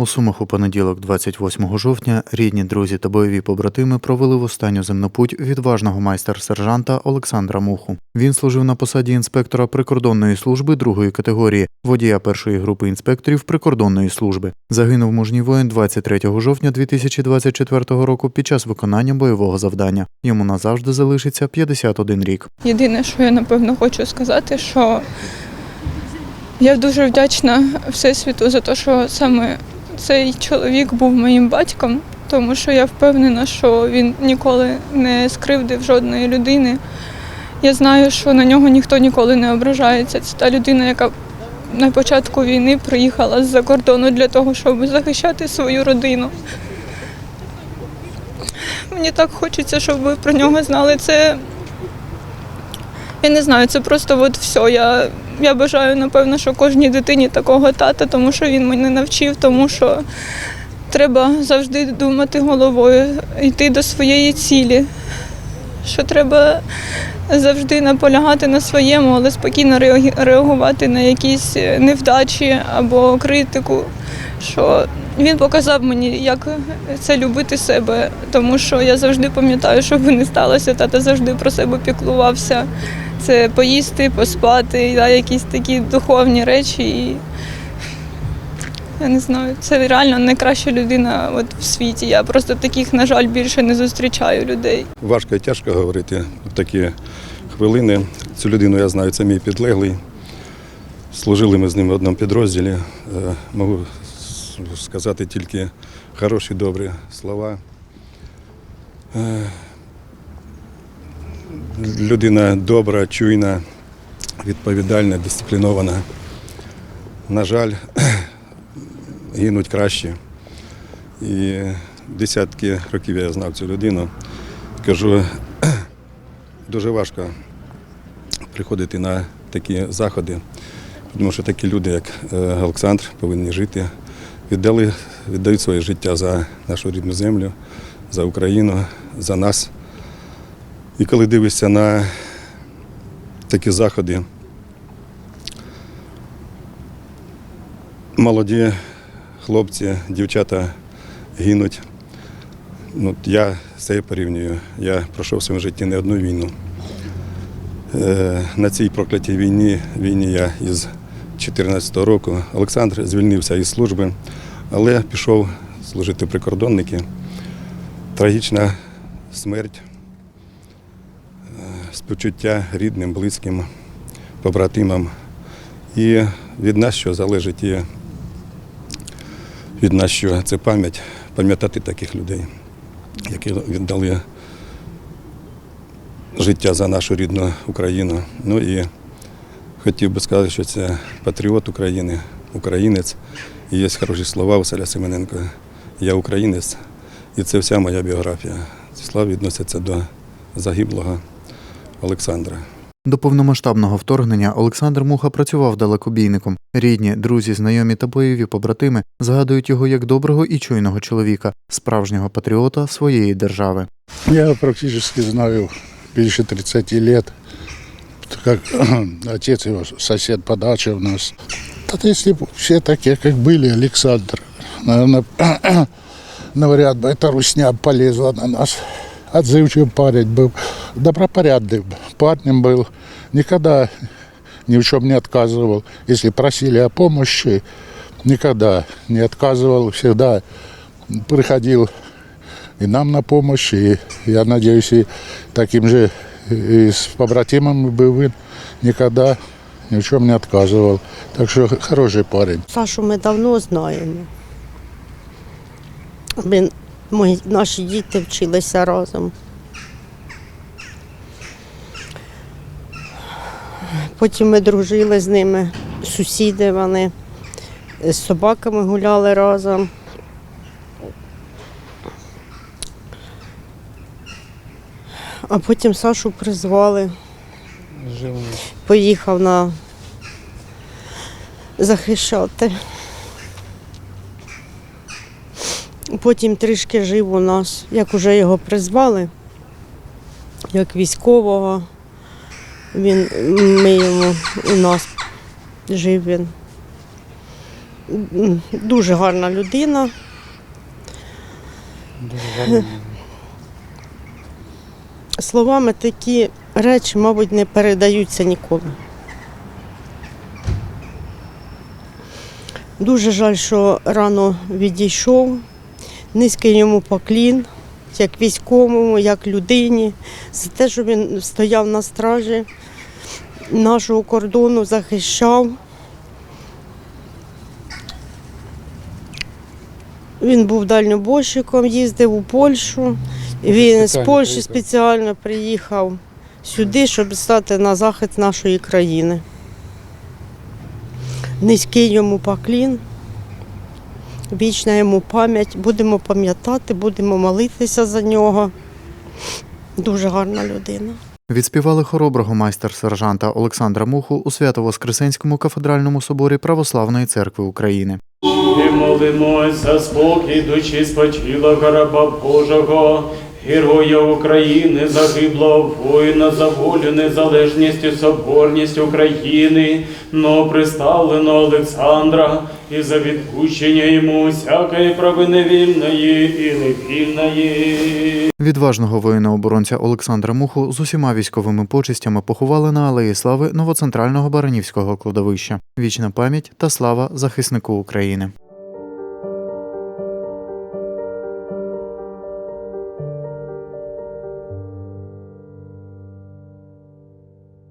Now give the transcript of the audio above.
У Сумах у понеділок, 28 жовтня, рідні, друзі та бойові побратими провели в останню земнопуть відважного майстер-сержанта Олександра Муху. Він служив на посаді інспектора прикордонної служби другої категорії, водія першої групи інспекторів прикордонної служби. Загинув мужній воїн 23 жовтня 2024 року під час виконання бойового завдання. Йому назавжди залишиться 51 рік. Єдине, що я напевно хочу сказати, що я дуже вдячна Всесвіту за те, що саме цей чоловік був моїм батьком, тому що я впевнена, що він ніколи не скривдив жодної людини. Я знаю, що на нього ніхто ніколи не ображається. Це та людина, яка на початку війни приїхала з-за кордону для того, щоб захищати свою родину. Мені так хочеться, щоб ви про нього знали. Це я не знаю, це просто от все. Я, я бажаю, напевно, що кожній дитині такого тата, тому що він мене навчив, тому що треба завжди думати головою, йти до своєї цілі. Що треба завжди наполягати на своєму, але спокійно реагувати на якісь невдачі або критику. Що він показав мені, як це любити себе, тому що я завжди пам'ятаю, що би не сталося, тата завжди про себе піклувався. Це поїсти, поспати, да, якісь такі духовні речі. І я не знаю, це реально найкраща людина от в світі. Я просто таких, на жаль, більше не зустрічаю людей. Важко і тяжко говорити в такі хвилини. Цю людину я знаю, це мій підлеглий. Служили ми з ним в одному підрозділі. Е, Можу сказати тільки хороші, добрі слова. Е, Людина добра, чуйна, відповідальна, дисциплінована. На жаль, гинуть краще. І десятки років я знав цю людину. Кажу, дуже важко приходити на такі заходи, тому що такі люди, як е, Олександр, повинні жити, віддали, віддають своє життя за нашу рідну землю, за Україну, за нас. І коли дивишся на такі заходи, молоді хлопці, дівчата гинуть. Ну, я це порівнюю. Я пройшов в своєму житті не одну війну. Е, на цій проклятій війні, війні я із 2014 року Олександр звільнився із служби, але пішов служити прикордонники. Трагічна смерть, е, співчуття рідним, близьким, побратимам. І від нас, що залежить, і від нас, що це пам'ять, пам'ятати таких людей які віддали життя за нашу рідну Україну. Ну і хотів би сказати, що це патріот України, українець. І є хороші слова Василя Семененка. Я українець, і це вся моя біографія. Ці слова відносяться до загиблого Олександра. До повномасштабного вторгнення Олександр Муха працював далекобійником. Рідні, друзі, знайомі та бойові побратими згадують його як доброго і чуйного чоловіка, справжнього патріота своєї держави. Я практически знаю больше 30 лет, как отец его сосед по даче у нас. Да если бы все такие, как были, Александр, наверное, говорят бы, это русня полезла на нас. Отзывчивый парень был, добропорядным парнем был, никогда ни в чем не отказывал. Если просили о помощи, никогда не отказывал, всегда приходил и нам на помощь, и я надеюсь, и таким же и с побратимами бы вы никогда ни в чем не отказывал. Так что хороший парень. Сашу ми давно знаємо. Ми, ми, наші діти вчилися разом. Потім ми дружили з ними, сусіди вони, з собаками гуляли разом. А потім Сашу призвали. Поїхав на захищати. Потім трішки жив у нас, як уже його призвали, як військового. Він, ми йому у нас жив він. дуже гарна людина. Словами такі речі, мабуть, не передаються ніколи. Дуже жаль, що рано відійшов. Низький йому поклін, як військовому, як людині, за те, що він стояв на стражі нашого кордону, захищав. Він був дальнобойщиком, їздив у Польщу. Він з Польщі приїхав. спеціально приїхав сюди, щоб стати на захист нашої країни. Низький йому поклін, вічна йому пам'ять. Будемо пам'ятати, будемо молитися за нього. Дуже гарна людина. Відспівали хороброго майстер-сержанта Олександра Муху у Свято-Воскресенському кафедральному соборі Православної церкви України. І молимось за спокій душі спочилого раба Божого, героя України, загиблого воїна за волю, незалежність і соборність України, новоприставленого Олександра, і за відпущення йому всякої провини вільної і невільної. Відважного воїна-оборонця Олександра Муху з усіма військовими почестями поховали на Алеї Слави новоцентрального Баранівського кладовища. Вічна пам'ять та слава захиснику України.